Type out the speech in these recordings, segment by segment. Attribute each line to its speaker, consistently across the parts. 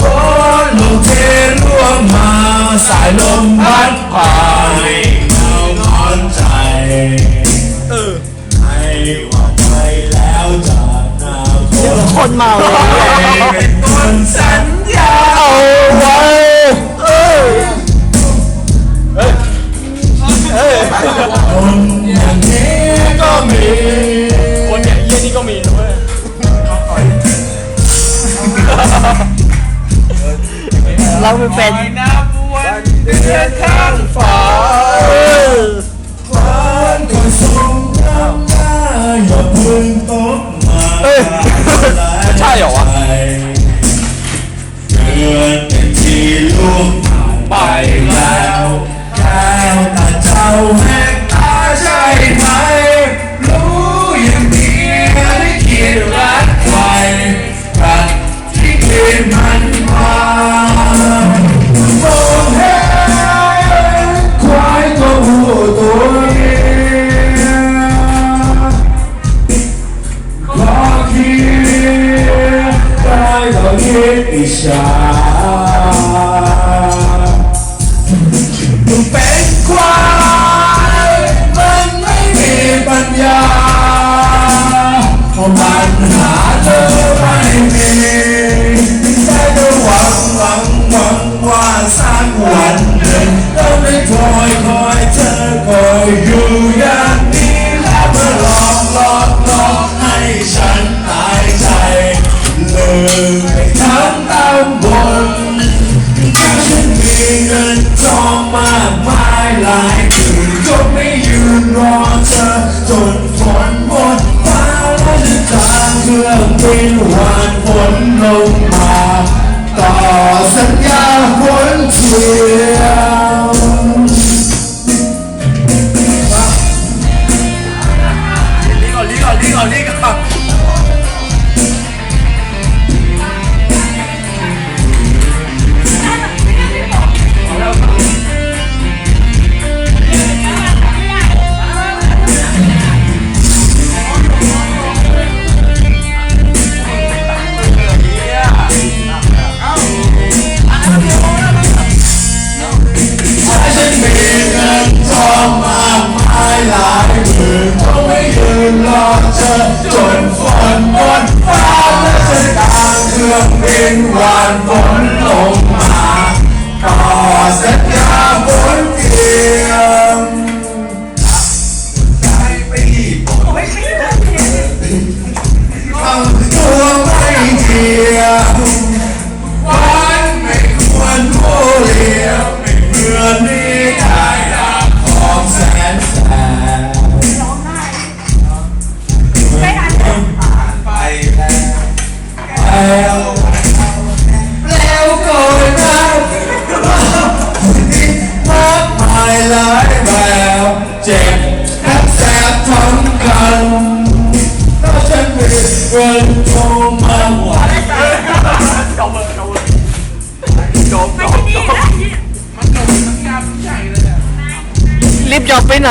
Speaker 1: ฝนลงเทร่วงมาสายลมพัดผ่านเงาหงอนใจให้ว่าไปแล้วจากหนาวทน
Speaker 2: คนเมา
Speaker 1: เป็นคนสัญญา
Speaker 2: เอาไว้เอ้
Speaker 1: คนอย่างนี้ก็มี
Speaker 3: คนอย่างเยี่ยนี่ก็มีนะเว้ย
Speaker 2: เราไม่เป็น
Speaker 3: น้ำวันเดือนข้างฟ้า
Speaker 2: เออ
Speaker 1: ฟ้านก็ส่งน้ำหน้าอย่าเพึ่งตกมา
Speaker 3: ใช่เหรอวะ
Speaker 1: เดือนเป็นที่ล่ว ดอิจฉามึงเป็นควายมันไม่มีปัญญาเพราะปัญหาเธอไม่มีแต่ก็หวังหวังหวังว่าสักวันหนึ่งเราได้คอยคอยเธอคอยอยู่ หลายคืนก็ไม่ยืนรอเธอจนฝนหมดฟ้าและจะตามเครื่องบินหวานฝนลงมาต่อสัญญาฝนเทียว
Speaker 3: ลีก่อนลีก่อนลีก่อนลีก่อน
Speaker 1: นฝนบนฟ้าและจะตามเครื่องบินหวานฝนลงมาต่อสัญญาบนเทียงใจไปญี่ปุ่นทำตัวไม่เทียม เจ็บทั้งแสบทั้งกันถ้าฉันมีเงินทองมากกว่า
Speaker 3: จบเลยจบเลยจบจบจบ
Speaker 2: รีบจบไปไหน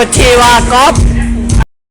Speaker 2: ปวดชีวากอฟ